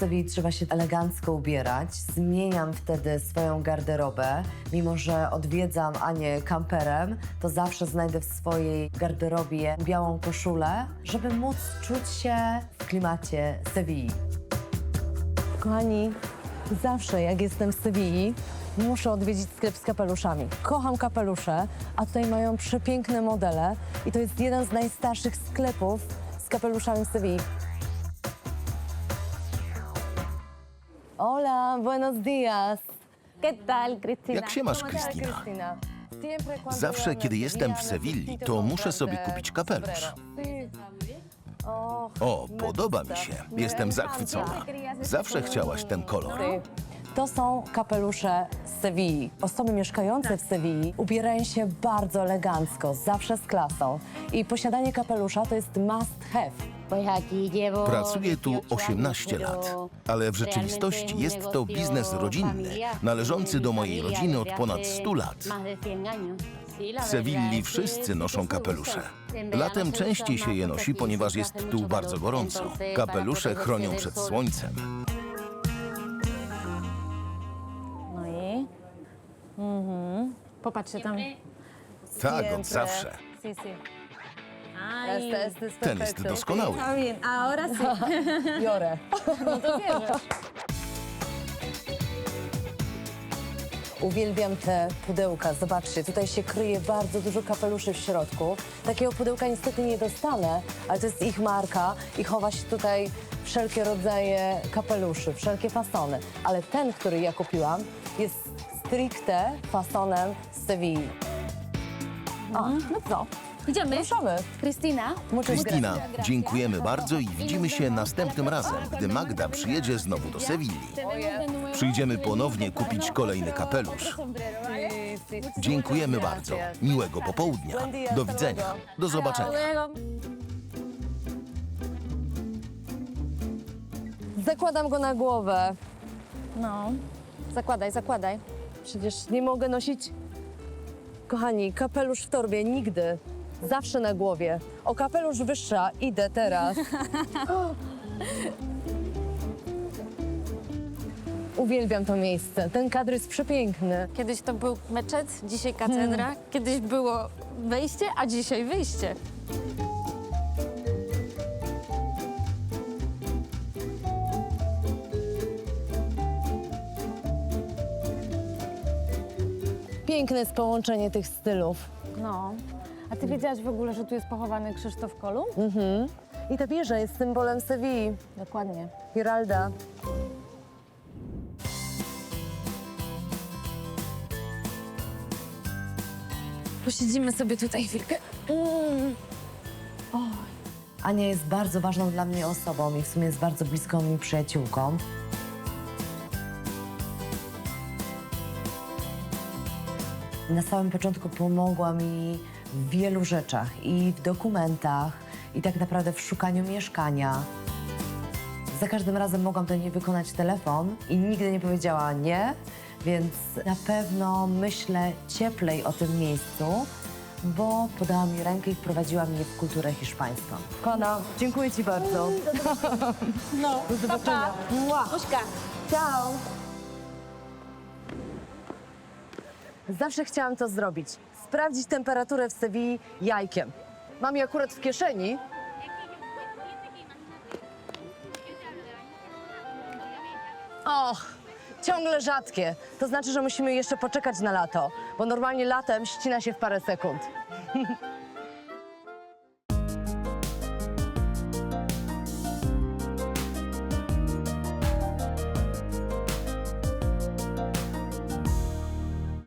Sewilli trzeba się elegancko ubierać. Zmieniam wtedy swoją garderobę. Mimo, że odwiedzam Anię kamperem, to zawsze znajdę w swojej garderobie białą koszulę, żeby móc czuć się w klimacie Sewilli. Kochani, zawsze jak jestem w Sewilli, muszę odwiedzić sklep z kapeluszami. Kocham kapelusze, a tutaj mają przepiękne modele i to jest jeden z najstarszych sklepów z kapeluszami w Sewilli. Hola, buenos días. ¿Qué tal, Cristina? Jak się masz, ¿Cómo estás? Cristina? Siempre cuando Zawsze, kiedy jestem w Sewilli, to muszę sobie kupić kapelusz. Sí. Och, O, me podoba mi gusta. się. Jestem zachwycona. Zawsze chciałaś ten kolor. To są kapelusze Sewilli. Osoby mieszkające w Sewilli ubierają się bardzo elegancko, zawsze z klasą. I posiadanie kapelusza to jest must have. Pracuję tu 18 18 años, lat, ale w rzeczywistości jest to biznes rodzinny, należący do mojej rodziny od ponad hace 100 lat. más de 100 años. Sí, la W Sewilli wszyscy noszą kapelusze. Latem częściej się je nosi, ponieważ jest tu bardzo gorąco. Kapelusze chronią przed słońcem. Popatrzcie tam. Tak, od zawsze. Sí, sí. Ay, Este, este es Ten jest perfecto. doskonały. Está bien, ahora sí. Biorę. No. Uwielbiam te pudełka. Zobaczcie, tutaj się kryje bardzo dużo kapeluszy w środku. Takiego pudełka niestety nie dostanę, ale to jest ich marka i chowa się tutaj wszelkie rodzaje kapeluszy, wszelkie fasony. Ale ten, który ja kupiłam, jest stricte fasonem z Sewilli. A, no co? Idziemy. Ruszamy. Cristina, Muchas Krystyna, gracias. dziękujemy bardzo i widzimy się następnym razem, gdy Magda przyjedzie znowu do Sewilli. Przyjdziemy ponownie kupić kolejny kapelusz. Dziękujemy bardzo. Miłego popołudnia. Do widzenia. Do zobaczenia. Zakładam go na głowę. No. Zakładaj, zakładaj. Przecież nie mogę nosić. Kochani, kapelusz w torbie nigdy. Zawsze na głowie. O kapelusz wyższa idę teraz. Uwielbiam to miejsce. Ten kadr jest przepiękny. Kiedyś to był meczet, dzisiaj katedra. Kiedyś było wejście, a dzisiaj wyjście. Piękne jest połączenie tych stylów. No. A ty wiedziałaś w ogóle, że tu jest pochowany Krzysztof Kolumb? I ta wieża jest symbolem Sewilli. Dokładnie. Giralda. Posiedzimy sobie tutaj chwilkę. Ania jest bardzo ważną dla mnie osobą i w sumie jest bardzo bliską mi przyjaciółką. Na samym początku pomogła mi w wielu rzeczach i w dokumentach, i tak naprawdę w szukaniu mieszkania. Za każdym razem mogłam do niej wykonać telefon i nigdy nie powiedziała nie, więc na pewno myślę cieplej o tym miejscu, bo podała mi rękę i wprowadziła mnie w kulturę hiszpańską. Pana, dziękuję Ci bardzo. No, Do zobaczenia. Mua. Puśka. Ciao. Zawsze chciałam to zrobić. Sprawdzić temperaturę w Sewilli jajkiem. Mam je akurat w kieszeni. Och, ciągle rzadkie. To znaczy, że musimy jeszcze poczekać na lato, bo normalnie latem ścina się w parę sekund.